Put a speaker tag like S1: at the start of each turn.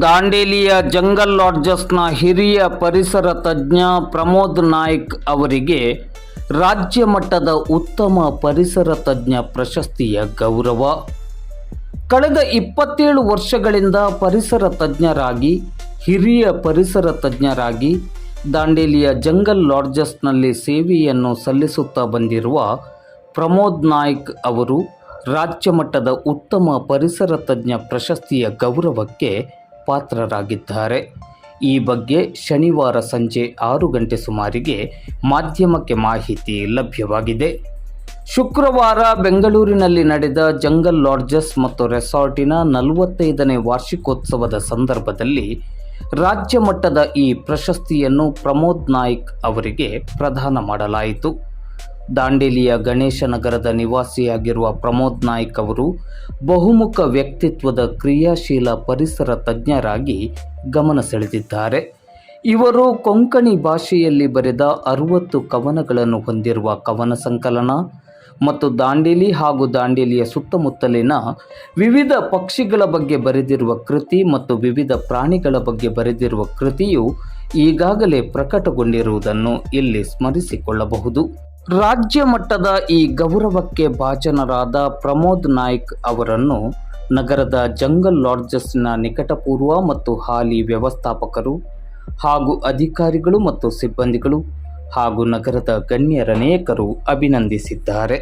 S1: ದಾಂಡೇಲಿಯ jungle ಲಾಡ್ಜಸ್ನ ಹಿರಿಯ ಪರಿಸರ ತಜ್ಞ ಪ್ರಮೋದ್ ನಾಯ್ಕ್ ಅವರಿಗೆ ರಾಜ್ಯ ಮಟ್ಟದ ಉತ್ತಮ ಪರಿಸರ ತಜ್ಞ ಪ್ರಶಸ್ತಿಯ ಗೌರವ. ಕಳೆದ ಇಪ್ಪತ್ತೇಳು ವರ್ಷಗಳಿಂದ ಪರಿಸರ ತಜ್ಞರಾಗಿ, ಹಿರಿಯ ಪರಿಸರ ತಜ್ಞರಾಗಿ ದಾಂಡೇಲಿಯ ಜಂಗಲ್ ಲಾಡ್ಜಸ್ನಲ್ಲಿ ಸೇವೆಯನ್ನು ಸಲ್ಲಿಸುತ್ತಾ ಬಂದಿರುವ ಪ್ರಮೋದ್ ನಾಯ್ಕ್ ಅವರು ರಾಜ್ಯ ಮಟ್ಟದ ಉತ್ತಮ ಪರಿಸರ ತಜ್ಞ ಪ್ರಶಸ್ತಿಯ ಗೌರವಕ್ಕೆ ಪಾತ್ರರಾಗಿದ್ದಾರೆ. ಈ ಬಗ್ಗೆ ಶನಿವಾರ ಸಂಜೆ ಆರು ಗಂಟೆ ಸುಮಾರಿಗೆ ಮಾಧ್ಯಮಕ್ಕೆ ಮಾಹಿತಿ ಲಭ್ಯವಾಗಿದೆ. ಶುಕ್ರವಾರ ಬೆಂಗಳೂರಿನಲ್ಲಿ ನಡೆದ ಜಂಗಲ್ ಲಾಡ್ಜಸ್ ಮತ್ತು ರೆಸಾರ್ಟಿನ ನಲವತ್ತೈದನೇ ವಾರ್ಷಿಕೋತ್ಸವದ ಸಂದರ್ಭದಲ್ಲಿ ರಾಜ್ಯ ಮಟ್ಟದ ಈ ಪ್ರಶಸ್ತಿಯನ್ನು ಪ್ರಮೋದ್ ನಾಯ್ಕ್ ಅವರಿಗೆ ಪ್ರದಾನ ಮಾಡಲಾಯಿತು. ದಾಂಡೇಲಿಯ ಗಣೇಶ ನಗರದ ನಿವಾಸಿಯಾಗಿರುವ ಪ್ರಮೋದ್ ನಾಯ್ಕ್ ಅವರು ಬಹುಮುಖ ವ್ಯಕ್ತಿತ್ವದ ಕ್ರಿಯಾಶೀಲ ಪರಿಸರ ತಜ್ಞರಾಗಿ ಗಮನ ಸೆಳೆದಿದ್ದಾರೆ. ಇವರು ಕೊಂಕಣಿ ಭಾಷೆಯಲ್ಲಿ ಬರೆದ ಅರುವತ್ತು ಕವನಗಳನ್ನು ಹೊಂದಿರುವ ಕವನ ಸಂಕಲನ ಮತ್ತು ದಾಂಡೇಲಿ ಹಾಗೂ ದಾಂಡೇಲಿಯ ಸುತ್ತಮುತ್ತಲಿನ ವಿವಿಧ ಪಕ್ಷಿಗಳ ಬಗ್ಗೆ ಬರೆದಿರುವ ಕೃತಿ ಮತ್ತು ವಿವಿಧ ಪ್ರಾಣಿಗಳ ಬಗ್ಗೆ ಬರೆದಿರುವ ಕೃತಿಯು ಈಗಾಗಲೇ ಪ್ರಕಟಗೊಂಡಿರುವುದನ್ನು ಇಲ್ಲಿ ಸ್ಮರಿಸಿಕೊಳ್ಳಬಹುದು. ರಾಜ್ಯ ಮಟ್ಟದ ಈ ಗೌರವಕ್ಕೆ ಭಾಜನರಾದ ಪ್ರಮೋದ್ ನಾಯ್ಕ್ ಅವರನ್ನು ನಗರದ ಜಂಗಲ್ ಲಾಡ್ಜಸ್ನ ನಿಕಟಪೂರ್ವ ಮತ್ತು ಹಾಲಿ ವ್ಯವಸ್ಥಾಪಕರು ಹಾಗೂ ಅಧಿಕಾರಿಗಳು ಮತ್ತು ಸಿಬ್ಬಂದಿಗಳು ಹಾಗೂ ನಗರದ ಗಣ್ಯರನೇಕರು ಅಭಿನಂದಿಸಿದ್ದಾರೆ.